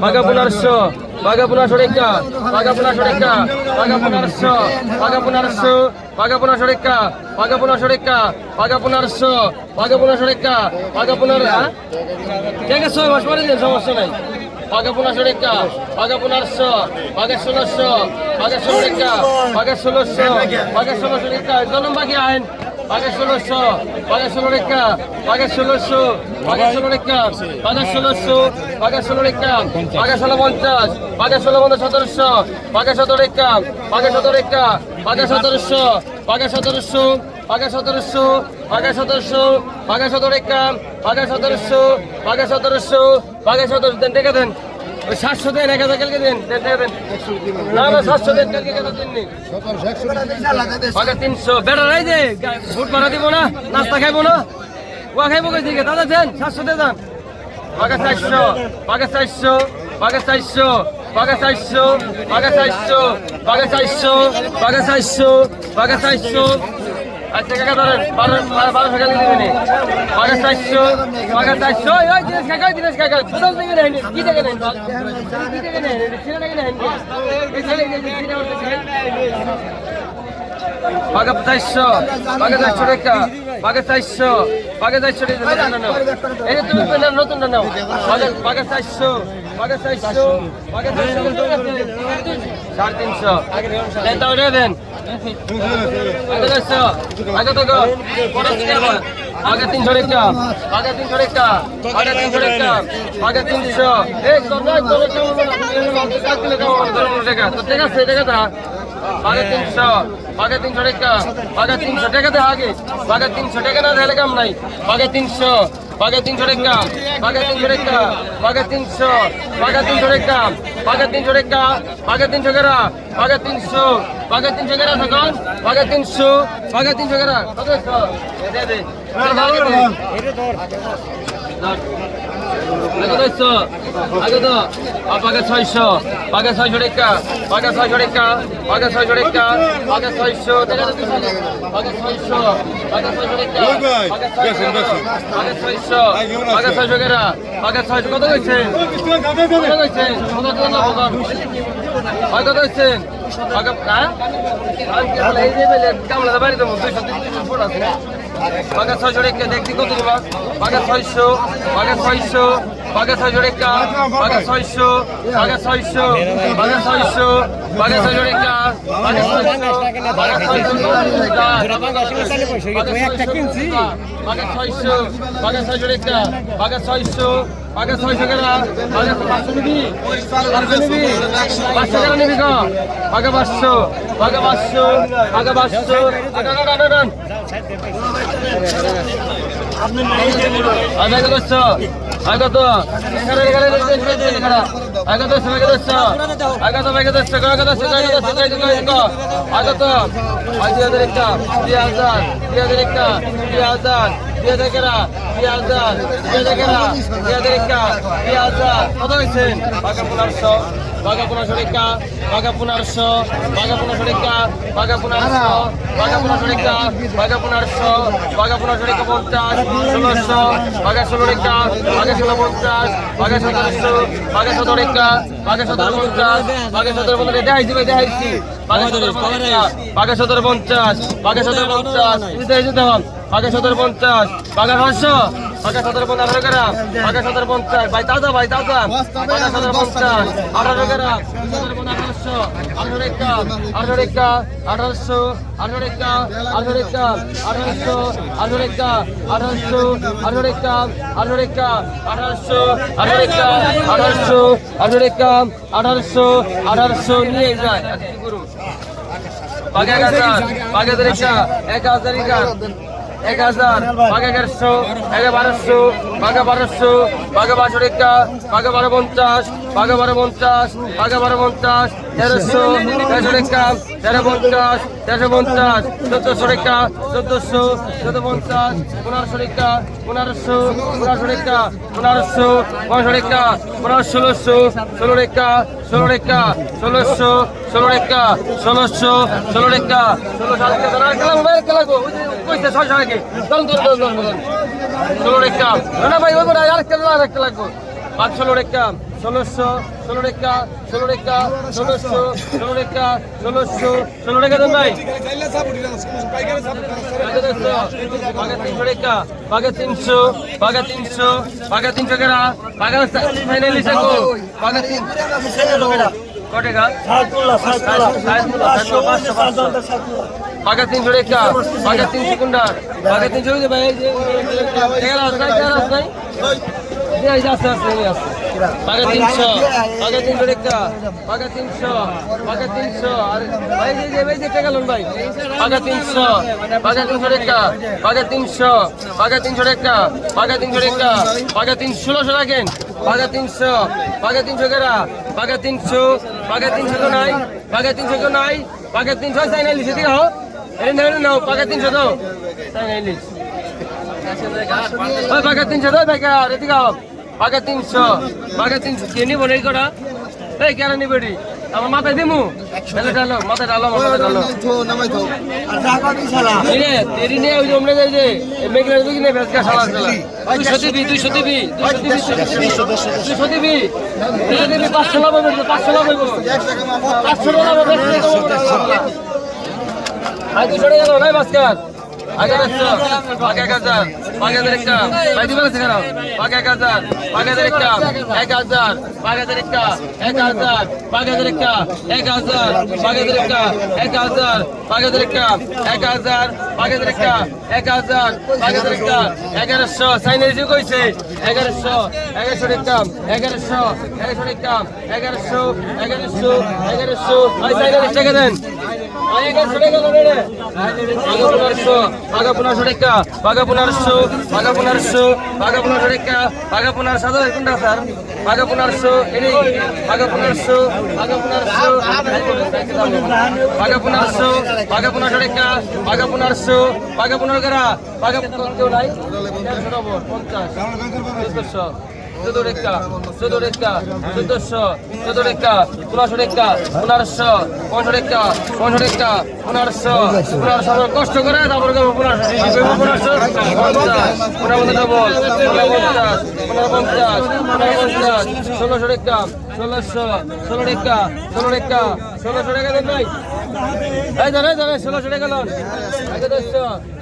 বাঘা পনেরোশো বাঘা পনেরোশো রেখা বাঘা পনেরোশো রেখা বাঘা পনেরোশো বাঘা পনেরোশো বাঘা পনেরোশো রেখা বাঘা পনেরোশো রেখা বাঘা পনেরোশো বাঘা পনেরোশো রেখা বাঘা সমস্যা নাই বাঘা পনেরোশো রেখা বাঘা পনেরোশো বাঘা ষোলোশো বাঘা ষোলো রেখা বাঘা ষোলোশো বাঘা ষোলোশো রেখা জনম বাকি আইন বাঘা ষোলোশো বাঘা ষোলো রেখা বাঘা ষোলোশো বাঘা ষোলো রেখা বাঘা ষোলোশো বাঘা ষোলো রেখা বাঘা ষোলো পঞ্চাশ বাঘা ষোলো পঞ্চাশ সতেরোশো বাঘা সতেরো রেখা বাঘা সতেরো বাঘা বাঘা সতেরোশো বাঘা সতেরোশো বাঘা সতেরোশো বাঘা সতেরো রেখা বাঘা সতেরোশো বাঘা সতেরোশো বাঘা সতেরোশো, দেন টেকা দেন। ওই সাতশো দেন, এক হাজার কালকে দেন দেন দেন। না না, সাতশো দেন, কালকে কেন দেননি? বাঘা তিনশো। বেড়া নাই যে ফুট ভাড়া দিব না, নাস্তা খাইবো না। ওয়া খাইবো কই দিকে দাদা, দেন, সাতশো দিয়ে দেন। বাঘা চারশো বাঘা চারশো বাঘা চারশো বাঘা চারশো বাঘা চারশো বাঘা চারশো বাঘা চারশো বাঘা চারশো। আচ্ছা কাকা, ধরেন, বারো, বারো- বারোশো দিয়ে দিবেন বাঘা চারশো বাঘা চারশো ওই কাকা কাকা তুমি নতুন নাও বাঘা চারশো বাঘা চারশো, বাঘা তিনশো। দেন। আগে তো আগে তিনশো একটা আগে তিনশো একটা আগে তিনশো একটা আগে তিনশো ঠিক আছে ঠিক আগে তিনশো আগে আগে তিনশো টাকা দে আগে আগে তিনশো টাকা না নাই আগে তিনশো আগে তিনশো টাকা আগে তিনশো একটা আগে তিনশো আগে তিনশো টাকা আগে তিনশো একটা আগে তিনশো টাকা ভাগে তিনশো ভাগে তিনশো গেরা থাকুন ভাগে তিনশো ভাগে তিনশো হ্যাঁ, গেরা আগাদশো আগাদ পাকে ছয়শো পাকে ছয়শো রেখা পাকে ছয়শো রেখা পাকে ছয়শো রেখা পাকে ছয়শো দেখা যাচ্ছে পাকে ছয়শো পাকে ছয়শো রেখা পাকে ছয়শো পাকে ছয়শো গেরা পাকে ছয়শো কত কইছে কত কইছে কত কইছে পাকে কামলা বাড়িতে দুইশো তিনশো ফুট আছে বাঘা ছয় জোড়ে একটা দেখতে কত বাঘ বাঘা ছয়শো বাঘা ছয়শো বাঘা ছয় জোড়ে একটা বাঘা ছয়শো বাঘা ছয়শো বাঘা ছয়শো বাঘা ছয় জোড়ে একটা বাঘা ছয়শো বাঘা ছয়শো বাঘা ছয়শো বাঘা ছয় জোড়ে একটা বাঘা ছয়শো আগে ছয়শো কেনা আগে আয় কত আয় কত আগত সবাইকে দশ আগত সবাইকে দশ আগত সবাইকে দশ আগত দুই হাজার একটা দুই হাজার দুই হাজার একটা দুই হাজার দুই হাজার কেরা দুই হাজার দুই হাজার কেরা দুই হাজার একটা দুই হাজার কত হয়েছে পাকা পনেরোশো বাঘা পনেরোশো রেখা বাঘা পনেরোশো বাঘা পনেরোশো রেখা বাঘা পনেরোশো বাঘা পনেরোশো রেখা বাঘা পনেরোশো বাঘা পনেরোশো রেখা পঞ্চাশ ষোলোশো বাঘা ষোলো রেখা বাঘা ষোলো পঞ্চাশ, বাঘা সতেরোশো বাঘা সতেরো রেখা বাঘা সতেরো পঞ্চাশ, বাঘা সতেরো পঞ্চাশ দেখাইছি ভাই দেখাইছি বাঘা সতেরো পঞ্চাশ, বাঘা সতেরো পঞ্চাশ বাঘা সতেরো পঞ্চাশ, বাঘা পাঁচশো বাঘা সতেরো পঞ্চাশ, আঠারো গ্রাম বাঘা সতেরো পঞ্চাশ। ভাই তাজা ভাই তাজা বাঘা সতেরো পঞ্চাশ, আঠারো গ্রাম আঠারোশো, আঠারো রেখা আঠারো রেখা, আঠারোশো, আঠারো রেখা আঠারো রেখা, আঠারোশো, আঠারো রেখা, আঠারোশো, আঠারো নিয়ে যায়। কি করুন এক হাজার বাঘা এক হাজার। এক হাজার বাঘা এগারোশো, এগারো বারোশো বাঘা বারোশো বাঘা বারোশো রেখা বাঘা বারো পঞ্চাশ বাঘা বারো পঞ্চাশ বাঘা বারো পঞ্চাশ তেরোশো তেরোশো রেখা তেরো পঞ্চাশ তেরোশো পঞ্চাশ, চোদ্দশো রেখা চোদ্দশো চোদ্দ পঞ্চাশ পনেরোশো রেখা পনেরোশো পনেরোশো রেখা পনেরোশো পনেরোশো রেখা পনেরো ষোলোশো, ষোলো রেখা ষোলো রেখা ষোলোশো, ষোলো রেখা ষোলোশো, ষোলো রেখা ষোলো সাত খেলা খেলা কইছে ছয় সাড়ে কি ধরুন ধরুন ধরুন ধরুন ধরুন ষোলো রেখা না ভাই ওই বড় আরেকটা আরেকটা লাগবো পাঁচ ষোলো রেখা ষোলোশো ষোলো রেখা ষোলো রেখা ষোলোশো ষোলো রেখা ষোলোশো ষোলো রেখা দেন ভাই বাঘা তিনশো রেখা বাঘা তিনশো বাঘা তিনশো বাঘা তিনশো কেরা বাঘা ফাইনাল হিসাবে বাঘা তিন কটে গা বাঘা তিনশো রেখা বাঘা তিনশো কুন্ডা বাঘা তিনশো ভাই এই আছে বাঘা তিনশো বাঘা তিনশো রেখা বাঘা তিনশো বাঘা তিনশো আর ভাই যে ভাই যে টাকা লোন ভাই বাঘা তিনশো বাঘা তিনশো রেখা বাঘা তিনশো বাঘা তিনশো রেখা বাঘা তিনশো রেখা বাঘা তিন ষোলোশো রাখেন বাঘা তিনশো বাঘা তিনশো কেরা বাঘা তিনশো বাঘা তিনশো তো নাই বাঘা তিনশো তো নাই বাঘা তিনশো চাই না লিখে দিকে হো এই নাও নাও বাঘা তিনশো না লিখ ওই বাঘা তিনশো তো বেকা রেডি গাও বাঘা তিনশো বাঘা তিনশো। কে নিব নেই কটা? এই কেন নিবে রে? আমার মাথায় দিমু? তাহলে ডালো মাথায় ডালো মাথায় ডালো রে তেরি নে ওই জমনে যাই যে। মেঘলা দিবি নে বেসকা শালা শালা। তুই সতি বি তুই সতি বি তুই সতি বি তুই সতি বি তুই 500 লাভ হবে 500 লাভ হবে 500 লাভ হবে আই তুই সরে গেল নাই বাসকার আগে রাখছো আগে এক হাজার, আগে হাজার একটা। ভাই দিবে না সেখানে আগে এক হাজার, আগে হাজার একটা। এক হাজার, আগে হাজার একটা। এক হাজার, আগে হাজার একটা। এক হাজার, আগে হাজার একটা। এক হাজার, আগে হাজার একটা। এক হাজার সাইনারি কইছে। এগারোশো এগারোশো একটা এগারোশো এগারোশো একটা এগারোশো এগারোশো এগারোশো। ভাই সাইনারি টাকা এগারোশো টাকা দেন রে আগা পনেরোশো আগা পনেরোশো টাকা আগা পনেরোশো আগা পনেরোশো আগা পনেরোশো টাকা আগা পনেরোশো হাজার কোনটা স্যার এনে পনেরোশো টাকা আগা পনেরোশো আগা পনেরো নাই পঞ্চাশ চোদ্দ রেখা চোদ্দ রেখা চোদ্দশো চোদ্দ রেখা পনেরোশো রেখা পনেরোশো পনেরোশো রেখা পনেরোশো রেখা পনেরোশো। পনেরোশো কষ্ট করে তারপরে পনেরোশো পনেরোশো পঞ্চাশ পনেরো ডবল পনেরো পঞ্চাশ পনেরো পঞ্চাশ পনেরো পঞ্চাশ, ষোলোশো রেখা, ষোলোশো ষোলো রেখা। ষোলো রেখা ষোলোশো টাকা দেন ভাই। এই জানে জানে ষোলোশো টাকা লোন।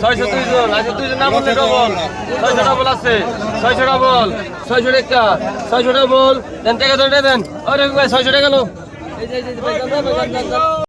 ছয়শো দুই জন আচ্ছা দুই জন না বললে ডবল ছয়শো ডবল আছে। ছয়শো ডবল ছয়শো টাকা ছয়শো ডবল দেন টাকা ধরে দেন। আরে ভাই ছয়শো টাকা লো